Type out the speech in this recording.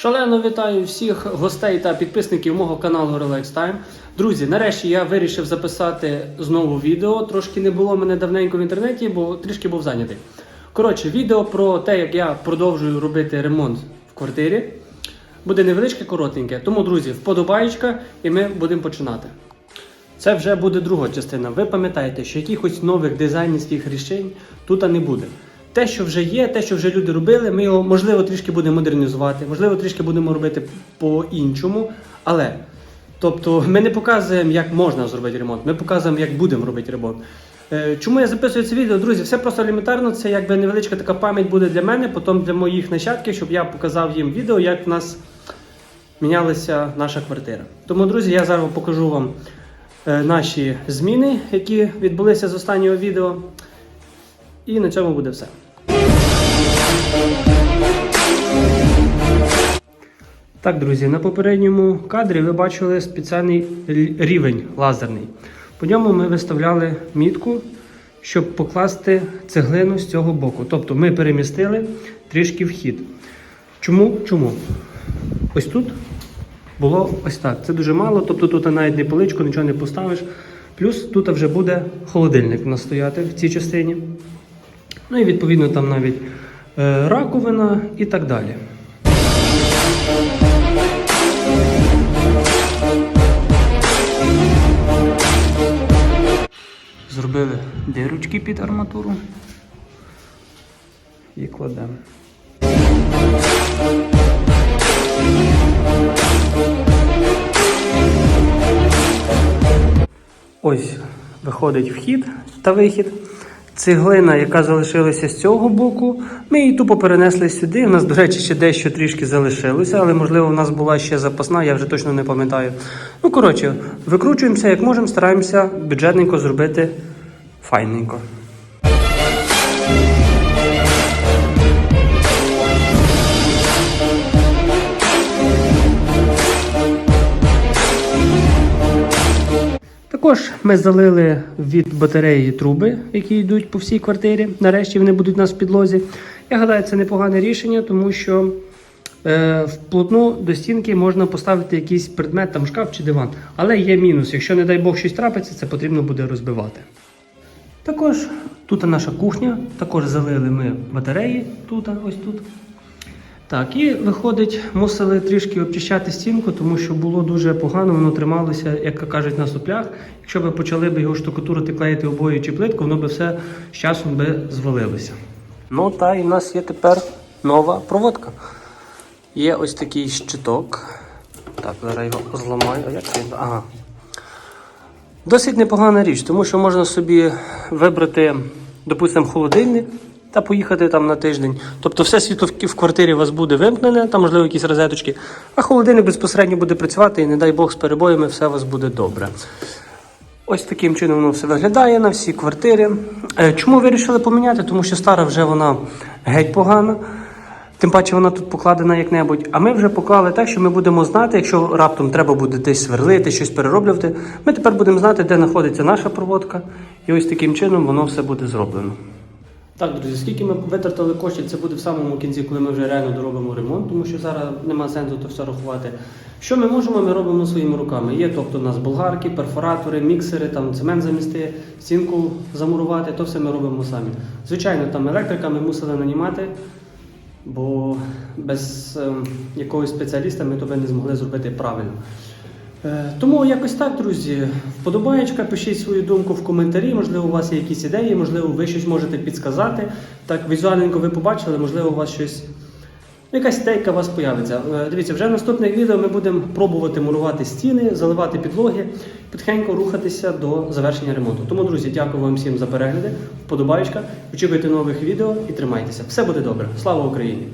Шалено вітаю всіх гостей та підписників мого каналу Relax Time. Друзі, нарешті я вирішив записати знову відео. Трошки не було мене давненько в інтернеті, бо трішки був зайнятий. Коротше, відео про те, як я продовжую робити ремонт в квартирі. Буде невеличке, коротеньке. Тому, друзі, вподобаєчка, і ми будемо починати. Це вже буде друга частина. Ви пам'ятаєте, що якихось нових дизайнерських рішень тут не буде. Те, що вже є, те, що вже люди робили, ми його можливо трішки будемо модернізувати, можливо, трішки будемо робити по-іншому. Але тобто ми не показуємо, як можна зробити ремонт, ми показуємо, як будемо робити ремонт. Е, Чому я записую це відео, друзі? Все просто елементарно. Це якби невеличка така пам'ять буде для мене, потім для моїх нащадків, щоб я показав їм відео, як в нас мінялася наша квартира. Тому, друзі, я зараз покажу вам е, наші зміни, які відбулися з останнього відео. І на цьому буде все. Так, друзі, на попередньому кадрі ви бачили спеціальний рівень лазерний. По ньому ми виставляли мітку, щоб покласти цеглину з цього боку. Тобто ми перемістили трішки вхід. Чому? Чому? Ось тут було ось так. Це дуже мало, тобто тут навіть не поличку, нічого не поставиш. Плюс тут вже буде холодильник у стояти в цій частині. Ну і відповідно там навіть раковина і так далі. Зробили дирочки під арматуру і кладемо. Ось виходить вхід та вихід. Цеглина, яка залишилася з цього боку, ми її тупо перенесли сюди. У нас, до речі, ще дещо трішки залишилося, але можливо у нас була ще запасна, я вже точно не пам'ятаю. Ну, коротше, викручуємося як можемо, стараємося бюджетненько зробити файненько. Також ми залили від батареї труби, які йдуть по всій квартирі. Нарешті вони будуть у нас в підлозі. Я гадаю, це непогане рішення, тому що е, вплотну до стінки можна поставити якийсь предмет, там шкаф чи диван. Але є мінус. Якщо, не дай Бог, щось трапиться, це потрібно буде розбивати. Також тут наша кухня, також залили ми батареї тут, ось тут. Так, і виходить, мусили трішки обчищати стінку, тому що було дуже погано, воно трималося, як кажуть, на соплях. Якщо ви почали б його штукатурити, клеїти обої чи плитку, воно би все з часом би звалилося. Ну та і в нас є тепер нова проводка. Є ось такий щиток. Так, зараз його зламаю. А як це? Ага. Досить непогана річ, тому що можна собі вибрати, допустимо, холодильник та поїхати там на тиждень. Тобто все світло в квартирі у вас буде вимкнене, там, можливо, якісь розеточки, а холодильник безпосередньо буде працювати і, не дай Бог, з перебоями все у вас буде добре. Ось таким чином воно все виглядає на всі квартири. Е, Чому вирішили поміняти? Тому що стара вже вона геть погана. Тим паче вона тут покладена як-небудь. А ми вже поклали так, що ми будемо знати, якщо раптом треба буде десь сверлити, щось перероблювати, ми тепер будемо знати, де знаходиться наша проводка. І ось таким чином воно все буде зроблено. Так, друзі, скільки ми витратили коштів, це буде в самому кінці, коли ми вже реально доробимо ремонт, тому що зараз нема сенсу то все рахувати. Що ми можемо, ми робимо своїми руками. Є, тобто, у нас болгарки, перфоратори, міксери, там цемент замісти, стінку замурувати, то все ми робимо самі. Звичайно, там електрика ми мусили нанімати, бо без ем, якогось спеціаліста ми то би не змогли зробити правильно. Е, Тому якось так, друзі. Вподобаєчка, пишіть свою думку в коментарі. Можливо, у вас є якісь ідеї, можливо, ви щось можете підсказати. Так, візуальненько ви побачили, можливо, у вас щось. ну, Якась стейка у вас появиться. Е, Дивіться, вже в наступних відео ми будемо пробувати мурувати стіни, заливати підлоги, потихеньку рухатися до завершення ремонту. Тому, друзі, дякую вам всім за перегляди, вподобаєчка. Очікуйте нових відео і тримайтеся. Все буде добре. Слава Україні!